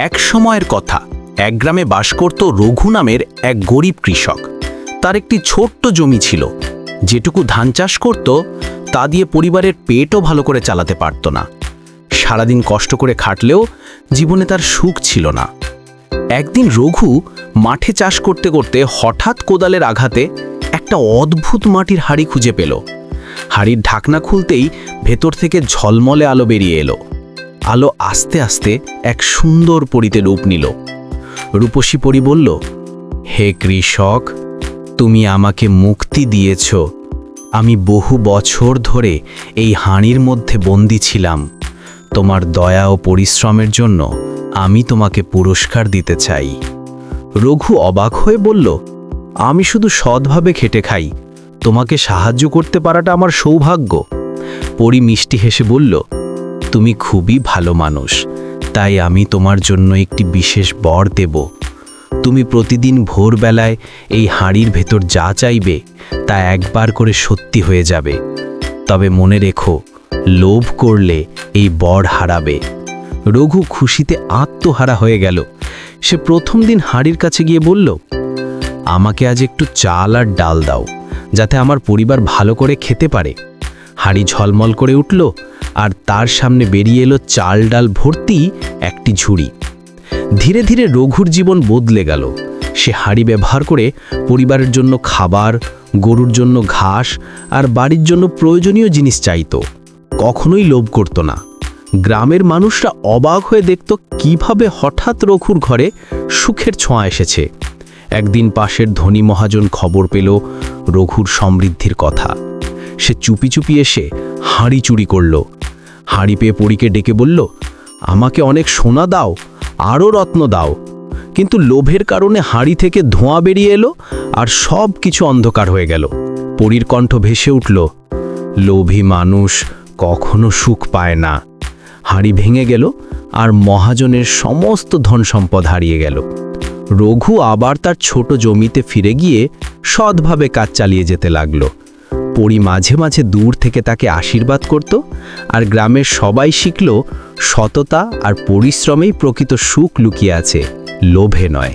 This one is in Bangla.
এক সময়ের কথা। এক গ্রামে বাস করত রঘু নামের এক গরিব কৃষক। তার একটি ছোট্ট জমি ছিল। যেটুকু ধান চাষ করত, তা দিয়ে পরিবারের পেটও ভালো করে চালাতে পারত না। সারাদিন কষ্ট করে খাটলেও জীবনে তার সুখ ছিল না। একদিন রঘু মাঠে চাষ করতে করতে হঠাৎ কোদালের আঘাতে একটা অদ্ভুত মাটির হাড়ি খুঁজে পেল। হাড়ির ঢাকনা খুলতেই ভেতর থেকে ঝলমলে আলো বেরিয়ে এলো। আলো আস্তে আস্তে এক সুন্দর পরিতে রূপ নিল। রূপসী পরি বলল, হে কৃষক, তুমি আমাকে মুক্তি দিয়েছ। আমি বহু বছর ধরে এই হাঁড়ির মধ্যে বন্দি ছিলাম। তোমার দয়া ও পরিশ্রমের জন্য আমি তোমাকে পুরস্কার দিতে চাই। রঘু অবাক হয়ে বলল, আমি শুধু সৎভাবে খেটে খাই। তোমাকে সাহায্য করতে পারাটা আমার সৌভাগ্য। পরি মিষ্টি হেসে বলল তুমি খুবই ভালো মানুষ, তাই আমি তোমার জন্য একটি বিশেষ বর দেব। তুমি প্রতিদিন ভোরবেলায় এই হাঁড়ির ভেতর যা চাইবে, তা একবার করে সত্যি হয়ে যাবে। তবে মনে রেখো, লোভ করলে এই বর হারাবে। রঘু খুশিতে আত্মহারা হয়ে গেল। সে প্রথম দিন হাঁড়ির কাছে গিয়ে বলল, আমাকে আজ একটু চাল আর ডাল দাও, যাতে আমার পরিবার ভালো করে খেতে পারে। হাঁড়ি ঝলমল করে উঠল আর তার সামনে বেরিয়ে এলো চাল ডাল ভর্তি একটি ঝুড়ি। ধীরে ধীরে রঘুর জীবন বদলে গেল। সে হাঁড়ি ব্যবহার করে পরিবারের জন্য খাবার, গরুর জন্য ঘাস আর বাড়ির জন্য প্রয়োজনীয় জিনিস চাইতো। কখনোই লোভ করত না। গ্রামের মানুষরা অবাক হয়ে দেখত কীভাবে হঠাৎ রঘুর ঘরে সুখের ছোঁয়া এসেছে। একদিন পাশের ধনী মহাজন খবর পেল রঘুর সমৃদ্ধির কথা। সে চুপি চুপি এসে হাঁড়ি চুরি করল। হাঁড়ি পেয়ে পরীকে ডেকে বলল, আমাকে অনেক সোনা দাও, আরও রত্ন দাও। কিন্তু লোভের কারণে হাঁড়ি থেকে ধোঁয়া বেরিয়ে এলো আর সব কিছু অন্ধকার হয়ে গেল। পরীর কণ্ঠ ভেসে উঠল, লোভী মানুষ কখনো সুখ পায় না। হাঁড়ি ভেঙে গেল আর মহাজনের সমস্ত ধন সম্পদ হারিয়ে গেল। রঘু আবার তার ছোট জমিতে ফিরে গিয়ে সৎভাবে কাজ চালিয়ে যেতে লাগল। পরি মাঝে মাঝে দূর থেকে তাকে আশীর্বাদ করত আর গ্রামের সবাই শিখল সততা আর পরিশ্রমেই প্রকৃত সুখ লুকিয়ে আছে, লোভে নয়।